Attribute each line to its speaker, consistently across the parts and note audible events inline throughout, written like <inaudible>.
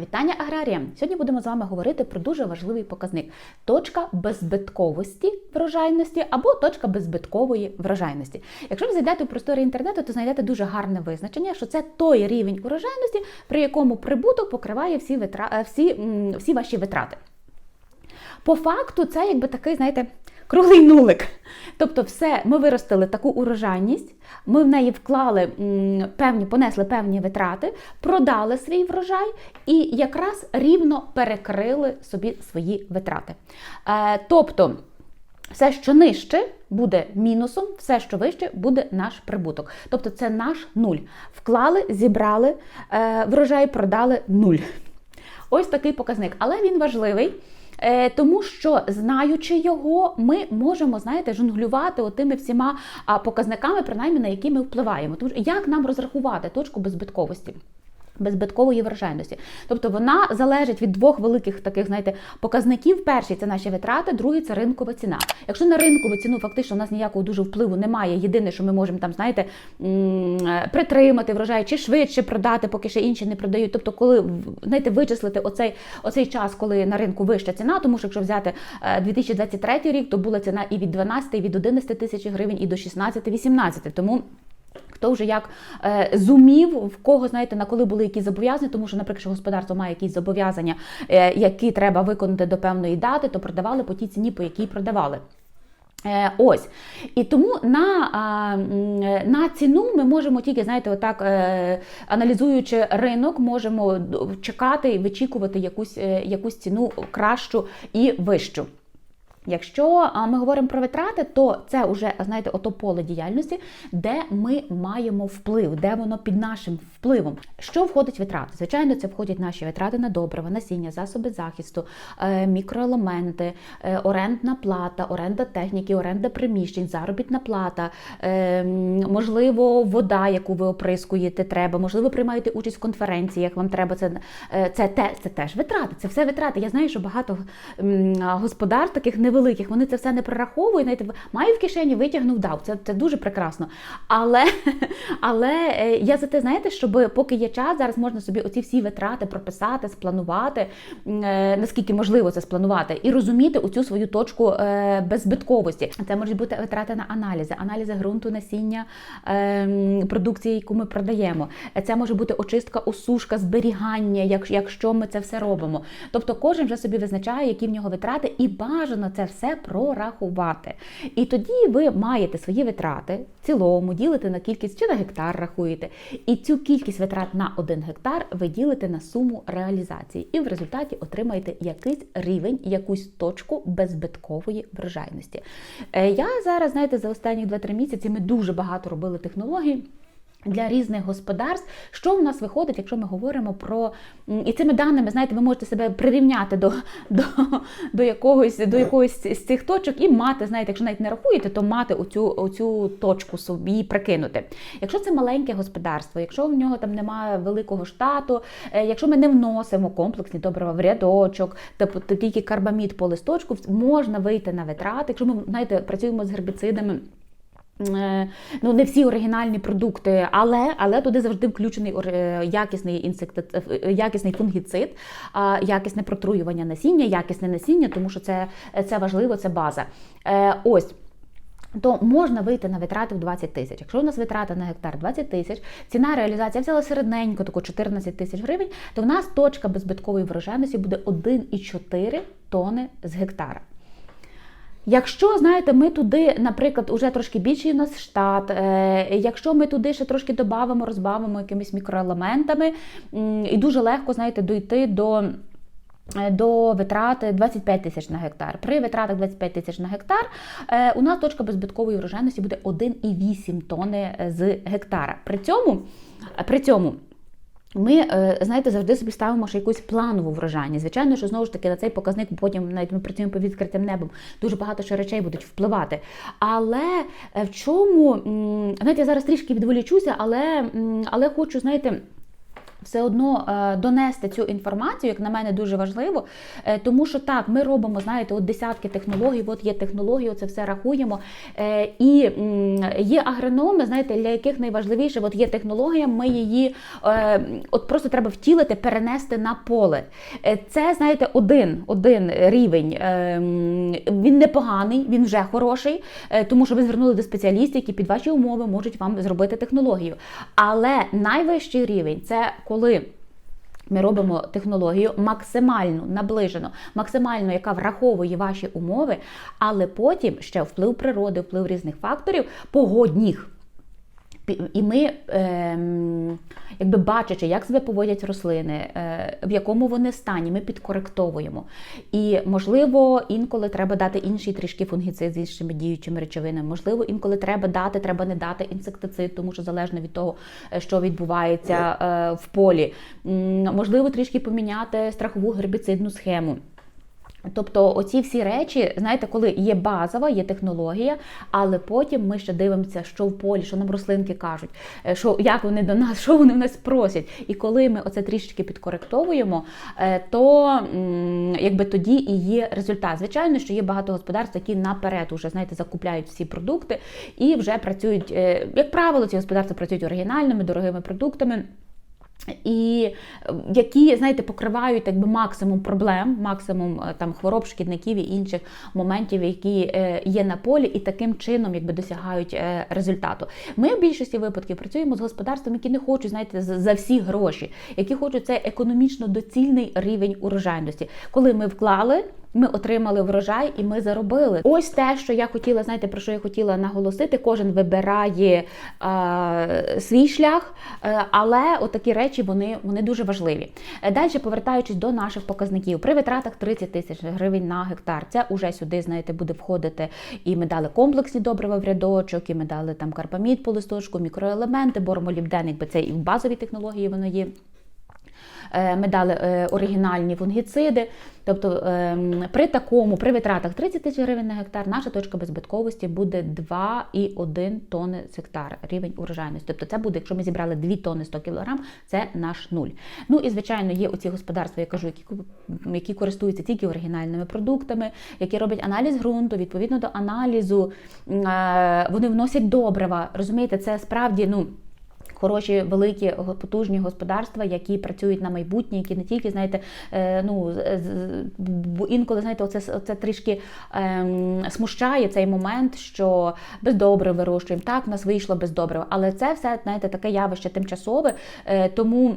Speaker 1: Вітання аграріям! Сьогодні будемо з вами говорити про дуже важливий показник точка беззбитковості врожайності або точка беззбиткової врожайності. Якщо ви зайдете у простори інтернету, то знайдете дуже гарне визначення, що це той рівень урожайності, при якому прибуток покриває всі, витра... е, всі, всі ваші витрати. По факту, це якби такий, знаєте, круглий нулик. Тобто, все, ми виростили таку урожайність, ми в неї вклали певні, понесли певні витрати, продали свій врожай і якраз рівно перекрили собі свої витрати. Е, тобто, все, що нижче, буде мінусом, все, що вище, буде наш прибуток. Тобто, це наш нуль. Вклали, зібрали е, врожай, продали нуль. Ось такий показник, але він важливий. Е, Тому що, знаючи його, ми можемо, знаєте, жонглювати отими всіма показниками, принаймні на які ми впливаємо. Тому як нам розрахувати точку беззбитковості? Беззбиткової врожайності. Тобто вона залежить від двох великих таких, знаєте, показників. Перший це наші витрати, другий це ринкова ціна. Якщо на ринкову ціну фактично у нас ніякого дуже впливу немає, єдине, що ми можемо там, знаєте, притримати врожай чи швидше продати, поки ще інші не продають. Тобто, коли знаєте, вичислити оцей, оцей час, коли на ринку вища ціна, тому що якщо взяти е, 2023 рік, то була ціна і від 12, і від 11 тисяч гривень, і до 16-18. Тому Хто вже як е, зумів, в кого знаєте, на коли були якісь зобов'язання, тому що, наприклад, якщо господарство має якісь зобов'язання, е, які треба виконати до певної дати, то продавали по тій ціні, по якій продавали. Е, Ось. І тому на а, на ціну ми можемо тільки, знаєте, отак, е, аналізуючи ринок, можемо чекати і вичікувати якусь, е, якусь ціну кращу і вищу. Якщо ми говоримо про витрати, то це вже знаєте, ото поле діяльності, де ми маємо вплив, де воно під нашим впливом. Що входить в витрати? Звичайно, це входять наші витрати на добрива, насіння, засоби захисту, е, мікроелементи, е, орендна плата, оренда техніки, оренда приміщень, заробітна плата, е, можливо, вода, яку ви оприскуєте, треба, можливо, приймаєте участь в конференціях, вам треба це, е, це, це теж витрати, це все витрати. Я знаю, що багато м, господарств таких невеликих, вони це все не прораховують. Знаєте, маю в кишені, витягнув, дав. Це, це дуже прекрасно. Але, <laughs> але е, я за те, знаєте, щоб поки є час, зараз можна собі оці всі витрати прописати, спланувати, е, наскільки можливо це спланувати, і розуміти оцю свою точку е, беззбитковості. Це можуть бути витрати на аналізи, аналізи ґрунту, насіння, продукції, яку ми продаємо. Це може бути очистка, осушка, зберігання, якщо ми це все робимо. Тобто кожен вже собі визначає, які в нього витрати, і бажано це все прорахувати. І тоді ви маєте свої витрати в цілому, ділите на кількість чи на гектар рахуєте. І цю кількість витрат на один гектар ви ділите на суму реалізації. І в результаті отримаєте якийсь рівень, якусь точку беззбиткової врожайності. Е, Я зараз, знаєте, за останні 2-3 місяці ми дуже багато робили технологій. Для різних господарств, що в нас виходить, якщо ми говоримо про і цими даними, знаєте, ви можете себе прирівняти до, <laughs> до, до якогось до якогось з цих точок і мати, знаєте, якщо навіть не рахуєте, то мати оцю, оцю точку собі прикинути. Якщо це маленьке господарство, якщо в нього там немає великого штату, е, якщо ми не вносимо комплексні добрива в рядочок, тобто тільки карбамід по листочку, можна вийти на витрати. Якщо ми знаєте, працюємо з гербіцидами. Е, Ну, не всі оригінальні продукти, але, але туди завжди включений е, якісний інсекти, е, якісний фунгіцид, якісне протруювання насіння, якісне насіння, тому що це, це важливо, це база. Ось. То можна вийти на витрати в 20 тисяч. Якщо у нас витрата на гектар 20 тисяч, ціна реалізації взяла середненько, таку 14 тисяч гривень, то в нас точка беззбиткової врожайності буде 1,4 тони з гектара. Якщо знаєте, ми туди, наприклад, уже трошки більший у нас штат, е, якщо ми туди ще трошки додамо, розбавимо якимись мікроелементами, і дуже легко, знаєте, дойти до. е, До витрати 25 тисяч на гектар. При витратах 25 тисяч на гектар е, у нас точка беззбиткової врожайності буде 1,8 тонни з гектара. При цьому, при цьому ми, е, знаєте, завжди собі ставимо ще якусь планову врожайність. Звичайно, що знову ж таки на цей показник потім навіть ми працюємо по відкритим небом. Дуже багато ще речей будуть впливати. Але е, в чому, знаєте, я зараз трішки відволічуся, але, але хочу, знаєте. Все одно е, донести цю інформацію, як на мене, дуже важливо. Е, тому що так, ми робимо, знаєте, от десятки технологій, от є технології, це все рахуємо. Е, і є агрономи, знаєте, для яких найважливіше от є технологія, ми її от просто треба втілити, перенести на поле. Це, знаєте, один, один рівень. Він непоганий, він вже хороший, тому що ви звернули до спеціалістів, які під ваші умови можуть вам зробити технологію. Але найвищий рівень це коли. Ми робимо технологію максимально наближено, максимально, яка враховує ваші умови, але потім ще вплив природи, вплив різних факторів, погодніх. І ми, ем, якби бачачи, як себе поводять рослини, е, в якому вони стані, ми підкоректовуємо. І, можливо, інколи треба дати інший трішки фунгіцид з іншими діючими речовинами. Можливо, інколи треба дати, треба не дати інсектицид, тому що залежно від того, е, що відбувається е, в полі. Можливо, трішки поміняти страхову гербіцидну схему. Тобто, оці всі речі, знаєте, коли є базова, є технологія, але потім ми ще дивимося, що в полі, що нам рослинки кажуть, е, що як вони до нас, <laughs> що вони в нас просять. І коли ми оце трішечки підкоректовуємо, е, то якби тоді і є результат. Звичайно, що є багато господарств, які наперед уже знаєте, закупляють всі продукти і вже працюють, е, як правило, ці господарства працюють оригінальними, дорогими продуктами. І е, які, знаєте, покривають так би максимум проблем, максимум е, там хвороб, шкідників і інших моментів, які е, є на полі, і таким чином якби досягають результату. Ми в більшості випадків працюємо з господарствами, які не хочуть, знаєте, за всі гроші, які хочуть цей економічно доцільний рівень урожайності, коли ми вклали. Ми отримали врожай і ми заробили. Ось те, що я хотіла, знаєте, про що я хотіла наголосити. Кожен вибирає е, свій шлях, е, але отакі речі вони, вони дуже важливі. Е, Далі, повертаючись до наших показників, при витратах 30 тисяч гривень на гектар, це уже сюди, знаєте, буде входити і ми дали комплексні добрива в рядочок, і ми дали там карпамід по листочку, мікроелементи, бормолібден, якби це і в базовій технології воно є. Е, Ми дали е, оригінальні фунгіциди. Тобто ем, при такому, при витратах 30 тисяч гривень на гектар, наша точка беззбитковості буде 2,1 тонни з гектара рівень урожайності. Тобто це буде, якщо ми зібрали 2 тонни 100 кг, це наш нуль. Ну і звичайно, є оці господарства, я кажу, які, які користуються тільки оригінальними продуктами, які роблять аналіз ґрунту, відповідно до аналізу, е, вони вносять добрива. Розумієте, це справді ну. Хороші, великі, потужні господарства, які працюють на майбутнє, які не тільки, знаєте, е, ну інколи, знаєте, оце, оце трішки ем, смущає цей момент, що без добрив вирощуємо. Так, в нас вийшло без але це все, знаєте, таке явище тимчасове, е, тому.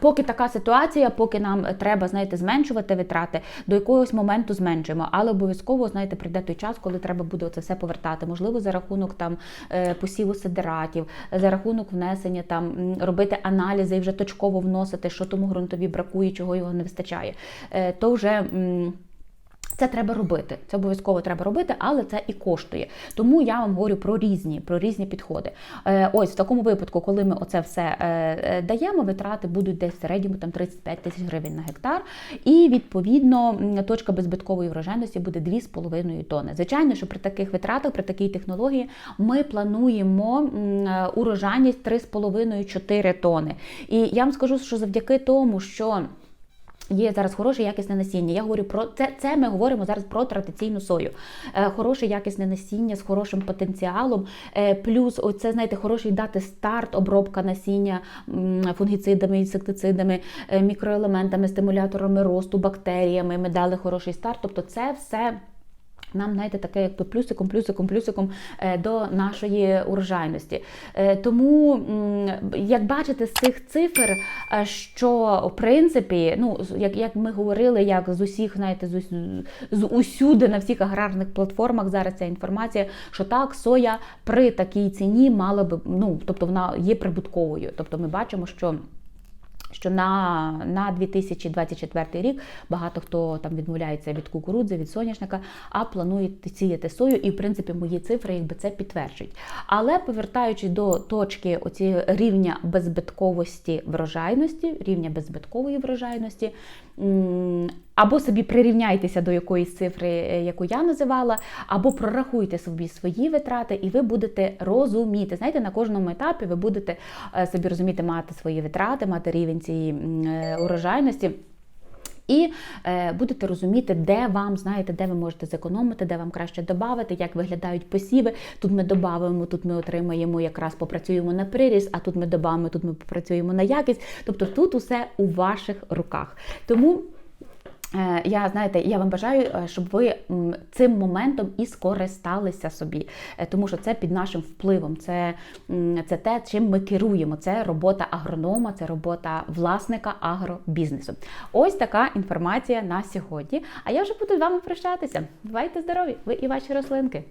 Speaker 1: Поки така ситуація, поки нам треба, знаєте, зменшувати витрати, до якогось моменту зменшуємо, але обов'язково, знаєте, прийде той час, коли треба буде це все повертати. Можливо, за рахунок там е, посіву сидератів, за рахунок внесення там робити аналізи і вже точково вносити, що тому ґрунтові бракує, чого його не вистачає. Е, то вже. Це треба робити, це обов'язково треба робити, але це і коштує. Тому я вам говорю про різні про різні підходи. Е, Ось в такому випадку, коли ми оце все е, даємо, витрати будуть десь в середньому там 35 тисяч гривень на гектар, і відповідно точка беззбиткової врожайності буде 2,5 тонни. Звичайно, що при таких витратах, при такій технології, ми плануємо урожайність 3,5-4 тонни. І я вам скажу, що завдяки тому, що Є зараз хороше якісне насіння. Я говорю про це. Це ми говоримо зараз про традиційну сою. Е, хороше якісне насіння з хорошим потенціалом. Е, плюс, оце, знаєте, хороший дати старт, обробка насіння фунгіцидами, інсектицидами, е, мікроелементами, стимуляторами росту, бактеріями. Ми дали хороший старт. Тобто, це все. Нам знаєте, таке якби плюсиком, плюсиком, плюсиком е, до нашої урожайності. Е, тому, як бачите, з цих цифр, е, що в принципі, ну як як ми говорили, як з усіх, знаєте, з, з усюди на всіх аграрних платформах зараз ця інформація, що так, соя при такій ціні мала би, ну тобто вона є прибутковою. Тобто ми бачимо, що. Що на, на 2024 рік багато хто там відмовляється від кукурудзи, від соняшника, а планують сіяти сою, і в принципі мої цифри якби це підтверджують. Але повертаючись до точки оці рівня беззбитковості врожайності, рівня беззбиткової врожайності. Або собі прирівняйтеся до якоїсь цифри, е, яку я називала, або прорахуйте собі свої витрати, і ви будете розуміти. Знаєте, на кожному етапі ви будете е, собі розуміти, мати свої витрати, мати рівень цієї е, урожайності. І е, будете розуміти, де вам знаєте, де ви можете зекономити, де вам краще додати, як виглядають посіви. Тут ми додаємо, тут ми отримаємо, якраз попрацюємо на приріст, а тут ми додаємо, тут ми попрацюємо на якість. Тобто тут усе у ваших руках. Тому. Е, Я знаєте, я вам бажаю, е, щоб ви цим моментом і скористалися собі, Е, тому що це під нашим впливом, це, це те, чим ми керуємо. Це робота агронома, це робота власника агробізнесу. Ось така інформація на сьогодні. А я вже буду з вами прощатися. Бувайте здорові! Ви і ваші рослинки.